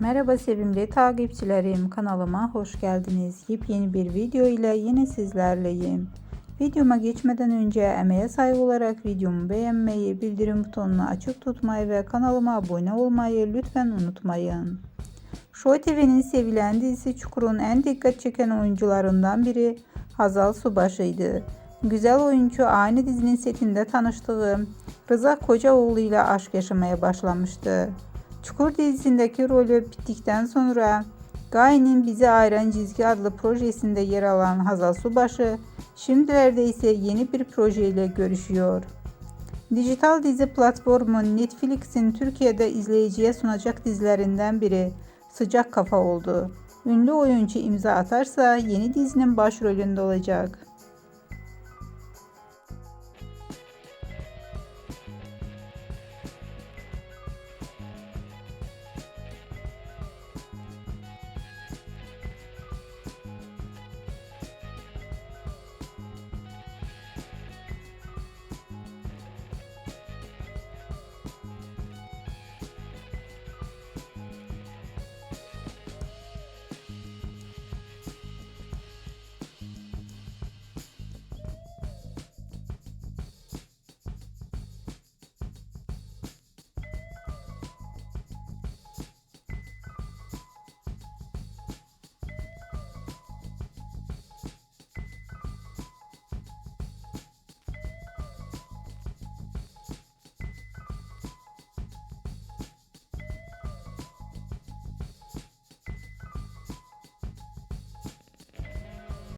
Merhaba sevimli takipçilerim kanalıma hoş geldiniz. Yepyeni bir video ile yine sizlerleyim. Videoma geçmeden önce emeğe saygı olarak videomu beğenmeyi, bildirim butonunu açık tutmayı ve kanalıma abone olmayı lütfen unutmayın. Show TV'nin sevilen dizisi Çukur'un en dikkat çeken oyuncularından biri Hazal Subaşı'ydı. Güzel oyuncu aynı dizinin setinde tanıştığı Rıza Kocaoğlu ile aşk yaşamaya başlamıştı. Çukur dizisindeki rolü bittikten sonra Gaye'nin Bizi Ayıran Çizgi adlı projesinde yer alan Hazal Subaşı şimdilerde ise yeni bir projeyle görüşüyor. Dijital dizi platformu Netflix'in Türkiye'de izleyiciye sunacak dizilerinden biri Sıcak Kafa oldu. Ünlü oyuncu imza atarsa yeni dizinin başrolünde olacak.